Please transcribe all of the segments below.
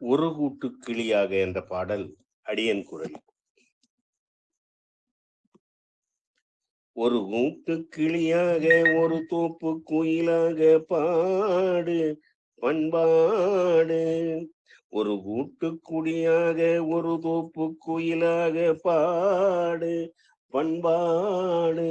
ஒரு கூட்டு கிளியாக என்ற பாடல் அடியன் குரல். ஒரு கூட்டு கிளியாக ஒரு தோப்பு குயிலாக பாடு பண்பாடு. ஒரு கூட்டு குடியாக ஒரு தோப்பு குயிலாக பாடு பண்பாடு.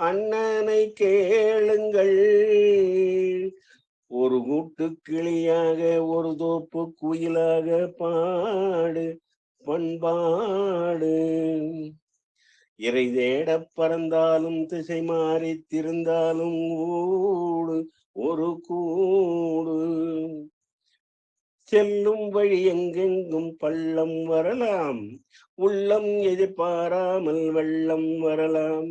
அண்ணனை கேளுங்கள். ஒரு கூட்டு கிளியாக ஒரு தோப்பு குயிலாக பாடு பண்பாடு. இறை தேட பறந்தாலும் திசை மாறி திருந்தாலும் ஊடு ஒரு கூடு. செல்லும் வழி எங்கெங்கும் பள்ளம் வரலாம் உள்ளம் எதிர்பாராமல் வெள்ளம் வரலாம்.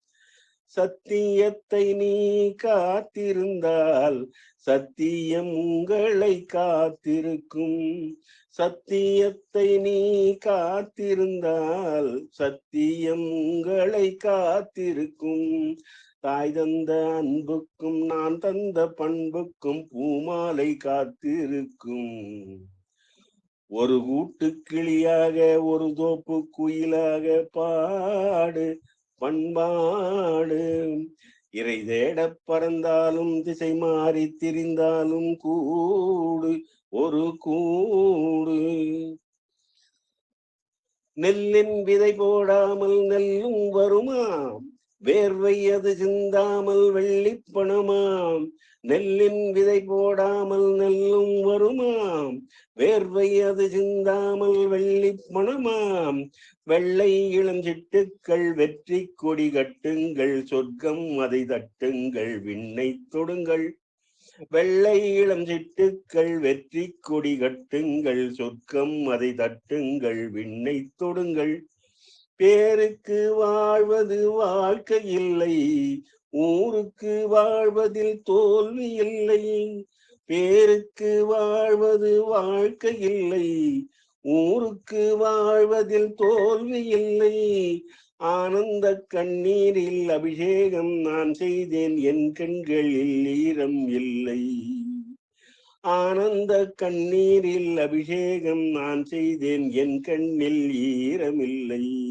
சத்தியத்தை நீ காத்திருந்தால் சத்தியம் உங்களை காத்திருக்கும். சத்தியத்தை நீ காத்திருந்தால் சத்தியம் உங்களை காத்திருக்கும். தாய் தந்த அன்புக்கும் நான் தந்த பண்புக்கும் பூமாலை காத்திருக்கும். ஒரு கூட்டு கிளியாக ஒரு தோப்பு குயிலாக பாடு. பண்பாடு. இறை தேட பறந்தாலும் திசை மாறி திரிந்தாலும் கூடு ஒரு கூடு. நெல்லின் விதை போடாமல் நெல்லும் வருமாம். வேர்வை அது சிந்தாமல் வெள்ளிப்பணமாம் நெல்லின் விதை போடாமல் நெல்லும் வருமாம். வேர்வை அது சிந்தாமல் வெள்ளிப்பணமாம் வெள்ளை இளஞ்சிட்டுக்கள் வெற்றி கொடி கட்டுங்கள். சொர்க்கம் அதை தட்டுங்கள். விண்ணை தொடுங்கள். வெள்ளை இளம் சிட்டுக்கள் வெற்றி கொடி கட்டுங்கள். சொர்க்கம் அதை தட்டுங்கள். விண்ணை தொடுங்கள். பேருக்கு வாழ்வது வாழ்க்கை இல்லை ஊருக்கு வாழ்வதில் தோல்வி இல்லை. பேருக்கு வாழ்வது வாழ்க்கை இல்லை ஊருக்கு வாழ்வதில் தோல்வி இல்லை. ஆனந்த கண்ணீரில் அபிஷேகம் நான் செய்தேன் என் கண்களில் ஈரம் இல்லை. ஆனந்த கண்ணீரில் அபிஷேகம் நான் செய்தேன் என் கண்ணில் ஈரமில்லை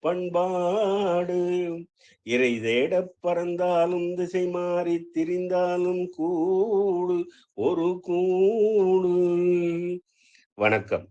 பண்பாடு. இறை தேட பறந்தாலும் திசை மாறி திரிந்தாலும் கூடு ஒரு கூடு. வணக்கம்.